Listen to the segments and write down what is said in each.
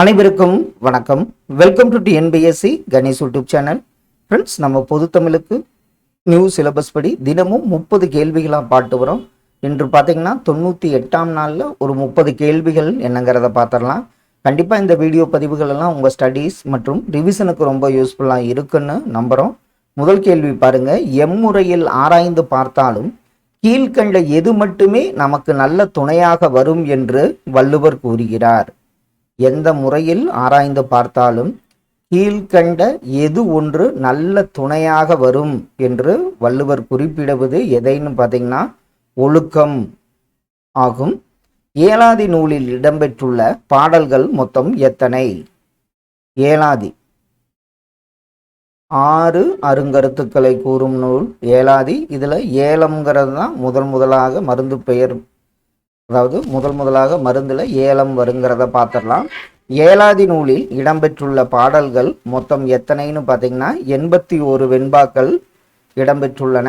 அனைவருக்கும் வணக்கம். Welcome to TNPSC Ganesh YouTube channel friends நம்ம பொது தமிழுக்கு நியூ சிலபஸ் படி தினமும் முப்பது கேள்விகளாக பாட்டு வரோம். இன்று பார்த்தீங்கன்னா தொண்ணூற்றி எட்டாம் நாளில் ஒரு முப்பது கேள்விகள் என்னங்கிறத பார்த்துடலாம். கண்டிப்பாக இந்த வீடியோ பதிவுகள் எல்லாம் உங்கள் ஸ்டடீஸ் மற்றும் ரிவிஷனுக்கு ரொம்ப யூஸ்ஃபுல்லாக இருக்குன்னு நம்புகிறோம் முதல் கேள்வி பாருங்கள் எம்முறையில் ஆராய்ந்து பார்த்தாலும் கீழ்கண்ட எது மட்டுமே நமக்கு நல்ல துணையாக வரும் என்று வள்ளுவர் கூறுகிறார். எந்த முறையில் ஆராய்ந்து பார்த்தாலும் கீழ்கண்ட எது ஒன்று நல்ல துணையாக வரும் என்று வள்ளுவர் குறிப்பிடுவது எதைன்னு பார்த்தீங்கன்னா ஒழுக்கம் ஆகும். ஏலாதி நூலில் இடம்பெற்றுள்ள பாடல்கள் மொத்தம் எத்தனை? ஏலாதி ஆறு அருங்கருத்துக்களை கூறும் நூல் ஏலாதி இதில் ஏலம்ங்கிறது தான் முதல் முதலாக மருந்து பெயர் அதாவது முதல் முதலாக மருந்தில் ஏலம் வருங்கிறத பார்த்துடலாம். ஏலாதி நூலில் இடம்பெற்றுள்ள பாடல்கள் மொத்தம் எத்தனைன்னு பார்த்தீங்கன்னா எண்பத்தி ஒரு வெண்பாக்கள் இடம்பெற்றுள்ளன.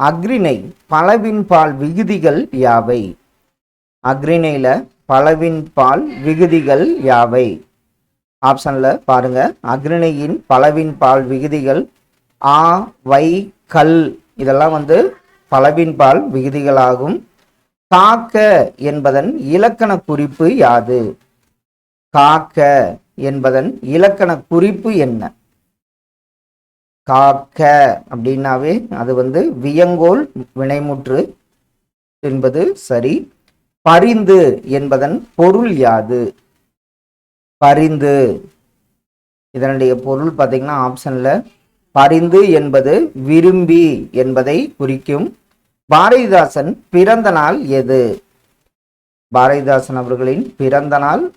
அக்ரிணை பலவின் பால் விகுதிகள் யாவை? அக்ரிணையில் பலவின் பால் விகுதிகள் யாவை? ஆப்ஷனில் பாருங்க. அக்ரிணையின் பலவின் பால் விகுதிகள் ஆ வை கல். இதெல்லாம் வந்து பலவின் பால் விகுதிகளாகும். காக்க என்பதன் இலக்கண குறிப்பு யாது? காக்க என்பதன் இலக்கண குறிப்பு என்ன? காக்க அப்படின்னாவே அது வந்து வியங்கோல் வினைமுற்று என்பது சரி. பரிந்து என்பதன் பொருள் யாது? பரிந்து. இதனுடைய பொருள் பார்த்தீங்கன்னா ஆப்ஷனில் பரிந்து என்பது விரும்பி என்பதை குறிக்கும். பாரதிதாசன் பிறந்த நாள் எது? பாரதிதாசன் அவர்களின் பிறந்த நாள்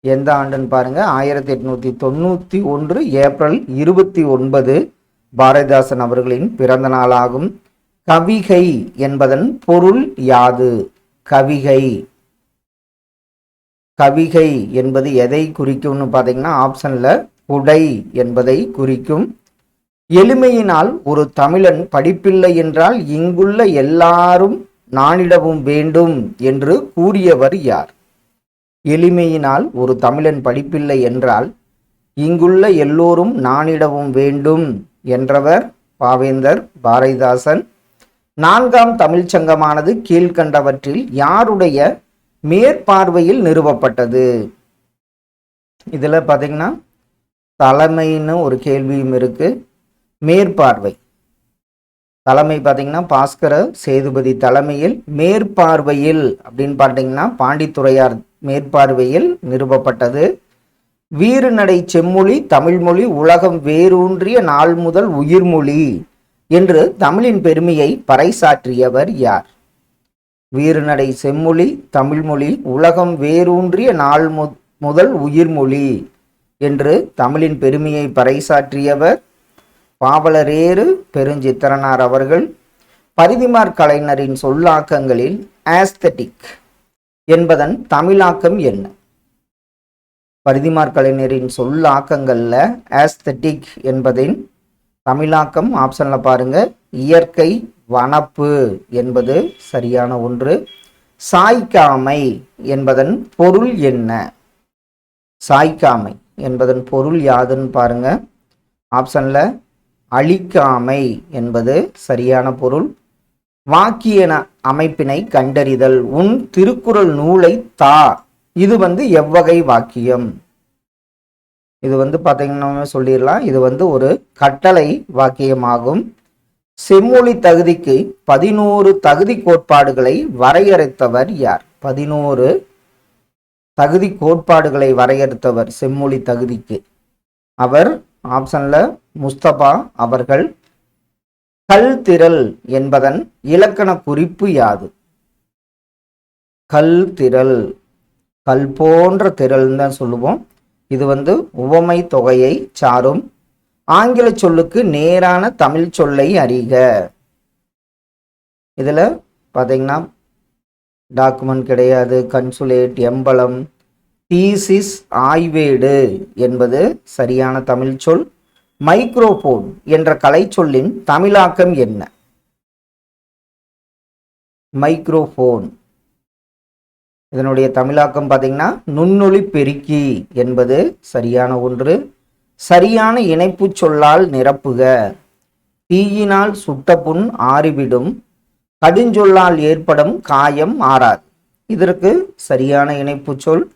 எந்த ஆண்டுன்னு பாருங்க. ஆயிரத்தி எட்நூத்தி தொண்ணூத்தி ஒன்று ஏப்ரல் இருபத்தி ஒன்பது பாரதிதாசன் அவர்களின் பிறந்த நாளாகும் கவிகை என்பதன் பொருள் யாது? கவிகை. கவிகை என்பது எதை குறிக்கும்னு பார்த்தீங்கன்னா ஆப்ஷன்ல குடை என்பதை குறிக்கும். எளிமையினால் ஒரு தமிழன் படிப்பில்லை என்றால் இங்குள்ள எல்லாரும் நானிடவும் வேண்டும் என்று கூறியவர் யார்? எளிமையினால் ஒரு தமிழன் படிப்பில்லை என்றால் இங்குள்ள எல்லோரும் நானிடவும் வேண்டும் என்றவர் பாவேந்தர் பாரதிதாசன். நான்காம் தமிழ்ச் சங்கமானது கீழ்கண்டவற்றில் யாருடைய மேற்பார்வையில் நிறுவப்பட்டது? இதில் பார்த்தீங்கன்னா தலைமைன்னு ஒரு கேள்வியும் இருக்குது மேற்பார்வை. தலைமை பார்த்தீங்கன்னா பாஸ்கர சேதுபதி தலைமையில் மேற்பார்வையில் அப்படின்னு பார்த்தீங்கன்னா பாண்டித்துறையார் மேற்பார்வையில் நிறுவப்பட்டது. வீறுநடை செம்மொழி தமிழ்மொழி உலகம் வேரூன்றிய நாள் முதல் உயிர்மொழி என்று தமிழின் பெருமையை பறைசாற்றியவர் யார்? வீறுநடை செம்மொழி தமிழ்மொழி உலகம் வேரூன்றிய நாள் மு- முதல் உயிர்மொழி என்று தமிழின் பெருமையை பறைசாற்றியவர் பாவலரேறு பெருஞ்சித்திரனார் அவர்கள் பரிதிமார் கலைஞரின் சொல்லாக்கங்களில் ஆஸ்தட்டிக் என்பதன் தமிழாக்கம் என்ன? பரிதிமார் கலைஞரின் சொல்லாக்கங்களில் ஆஸ்தட்டிக் என்பதின் தமிழாக்கம் ஆப்ஷனில் பாருங்க. இயற்கை வனப்பு என்பது சரியான ஒன்று. சாய்க்காமை என்பதன் பொருள் என்ன? சாய்க்காமை என்பதன் பொருள் யாதுன்னு பாருங்க. ஆப்ஷனில் அழிக்காமை என்பது சரியான பொருள். வாக்கியன அமைப்பினை கண்டறிதல் உன் திருக்குறள் நூலை தா. இது வந்து எவ்வகை வாக்கியம். இது வந்து பார்த்தீங்கன்னா சொல்லிடலாம். இது வந்து ஒரு கட்டளை வாக்கியமாகும். செம்மொழி தகுதிக்கு பதினோரு தகுதி கோட்பாடுகளை வரையறுத்தவர் யார்? பதினோரு தகுதி கோட்பாடுகளை வரையறுத்தவர் செம்மொழி தகுதிக்கு. அவர் ஆப்ஷன்ல முஸ்தபா அவர்கள் கல் திரள் என்பதன் இலக்கண குறிப்பு யாது? கல் திரள் கல் போன்ற திரள்னு தான் சொல்லுவோம். இது வந்து உவமை தொகையை சாரும் ஆங்கில சொல்லுக்கு நேரான தமிழ் சொல்லை அறிக. இதில் பார்த்தீங்கன்னா டாக்குமெண்ட் கிடையாது. கன்சுலேட் எம்பலம் தீசிஸ் ஆய்வேடு என்பது சரியான தமிழ் சொல். மைக்ரோஃபோன் என்ற கலைச்சொல்லின் தமிழாக்கம் என்ன? மைக்ரோஃபோன். இதனுடைய தமிழாக்கம் பார்த்தீங்கன்னா நுண்ணொளி பெருக்கி என்பது சரியான ஒன்று. சரியான இணைப்பு சொல்லால் நிரப்புக. தீயினால் சுட்ட புண் ஆறிவிடும். கடுஞ்சொல்லால் ஏற்படும் காயம் ஆறாது. இதற்கு சரியான இணைப்பு சொல்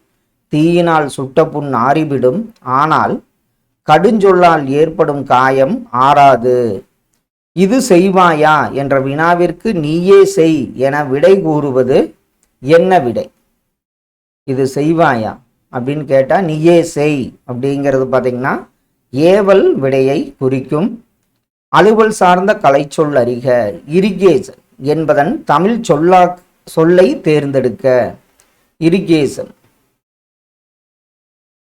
தீயினால் சுட்ட புண் ஆறிவிடும். ஆனால் கடுஞ்சொல்லால் ஏற்படும் காயம் ஆறாது. இது செய்வாயா என்ற வினாவிற்கு நீயே செய் என விடை கூறுவது என்ன விடை? இது செய்வாயா அப்படின்னு கேட்டால் நீயே செய் அப்படிங்கிறது பார்த்தீங்கன்னா ஏவல் விடையை குறிக்கும். அலுவல் சார்ந்த கலைச்சொல் அறிக இரிகேசன் என்பதன் தமிழ் சொல்லா சொல்லை தேர்ந்தெடுக்க. இரிகேசன்.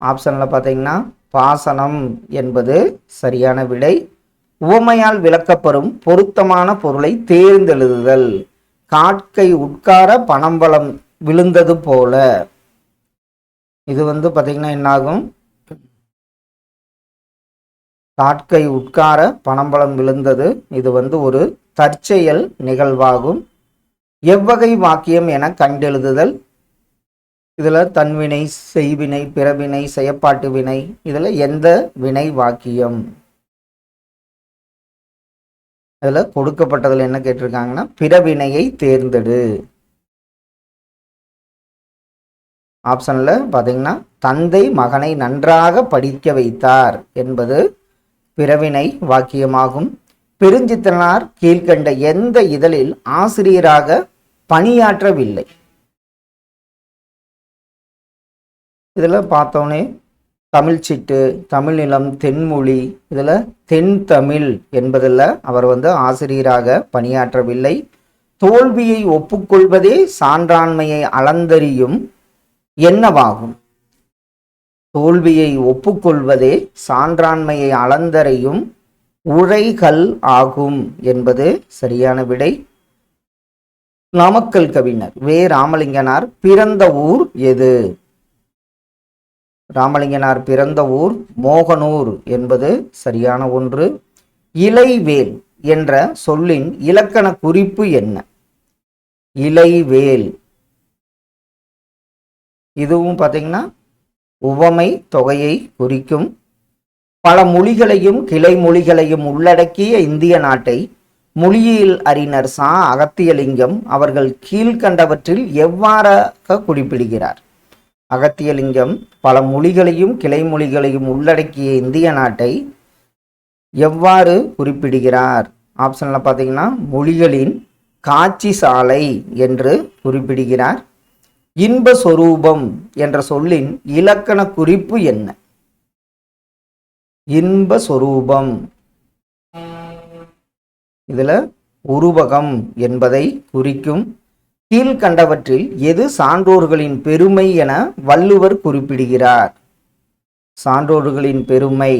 ஆப்ஷனில் பார்த்தீங்கன்னா பாசனம் என்பது சரியான விடை. உவமையால் விளக்கப்பெறும் பொருத்தமான பொருளை தேர்ந்தெழுதுதல். காட்கை உட்கார பணம்பலம் விழுந்தது போல. இது வந்து பார்த்தீங்கன்னா என்னாகும்? காட்கை உட்கார பணம்பலம் விழுந்தது. இது வந்து ஒரு தற்செயல் நிகழ்வாகும். எவ்வகை வாக்கியம் என கண்டெழுதுதல். இதில் தன்வினை செய்வினை பிறவினை செயப்பாட்டு வினை இதில் எந்த வினை வாக்கியம்? இதில் கொடுக்கப்பட்டதில் என்ன கேட்டிருக்காங்கன்னா பிறவினையை தேர்ந்தெடு. ஆப்ஷனில் பார்த்தீங்கன்னா தந்தை மகனை நன்றாக படிக்க வைத்தார் என்பது பிறவினை வாக்கியமாகும். பெருஞ்சித்திரனார் கீழ்கண்ட எந்த இதழில் ஆசிரியராக பணியாற்றவில்லை? இதில் பார்த்தோன்னே தமிழ் சிட்டு தமிழ் நிலம் தென்மொழி இதில் தென் தமிழ் என்பதில் அவர் வந்து ஆசிரியராக பணியாற்றவில்லை. தோல்வியை ஒப்புக்கொள்வதே சான்றாண்மையை அளந்தறியும் என்னவாகும் தோல்வியை ஒப்புக்கொள்வதே சான்றாண்மையை அளந்தறையும் உழைகள் ஆகும் என்பது சரியான விடை. நாமக்கல் கவிஞர் வே. ராமலிங்கனார் பிறந்த ஊர் எது? ராமலிங்கனார் பிறந்த ஊர் மோகனூர் என்பது சரியான ஒன்று. இலைவேல் என்ற சொல்லின் இலக்கண குறிப்பு என்ன? இலைவேல். இதுவும் பார்த்தீங்கன்னா உவமை தொகையை குறிக்கும். பல மொழிகளையும் கிளை மொழிகளையும் உள்ளடக்கிய இந்திய நாட்டை மொழியியல் அறிஞர் சா. அகத்தியலிங்கம் அவர்கள் கீழ்கண்டவற்றில் எவ்வாறாக குறிப்பிடுகிறார்? அகத்தியலிங்கம் பல மொழிகளையும் கிளைமொழிகளையும் உள்ளடக்கிய இந்திய நாட்டை எவ்வாறு குறிப்பிடுகிறார்? ஆப்ஷனில் பார்த்தீங்கன்னா மொழிகளின் காட்சி சாலை என்று குறிப்பிடுகிறார். இன்ப சொரூபம் என்ற சொல்லின் இலக்கண குறிப்பு என்ன? இன்ப சொரூபம். இதில் உருவகம் என்பதை குறிக்கும். கீழ்கண்டவற்றில் எது சான்றோர்களின் பெருமை என வள்ளுவர் குறிப்பிடுகிறார். சான்றோர்களின் பெருமை.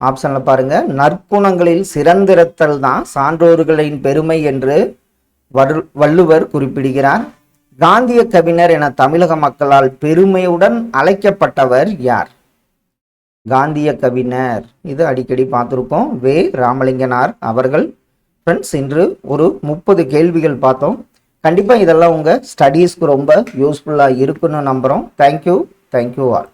ஆப்ஷன்ல பாருங்க. நற்குணங்களில் சிறந்திருத்தல் தான் சான்றோர்களின் பெருமை என்று வள்ளுவர் குறிப்பிடுகிறார். காந்திய கவிஞர் என தமிழக மக்களால் பெருமையுடன் அழைக்கப்பட்டவர் யார்? காந்திய கவிஞர். இது அடிக்கடி பார்த்துருக்கோம் வே. ராமலிங்கனார் அவர்கள் ஃப்ரெண்ட்ஸ் இன்று ஒரு முப்பது கேள்விகள் பார்த்தோம். கண்டிப்பாக இதெல்லாம் உங்கள் ஸ்டடீஸ்க்கு ரொம்ப யூஸ்ஃபுல்லாக இருக்குன்னு நம்புகிறோம் தேங்க்யூ தேங்க்யூ ஆல்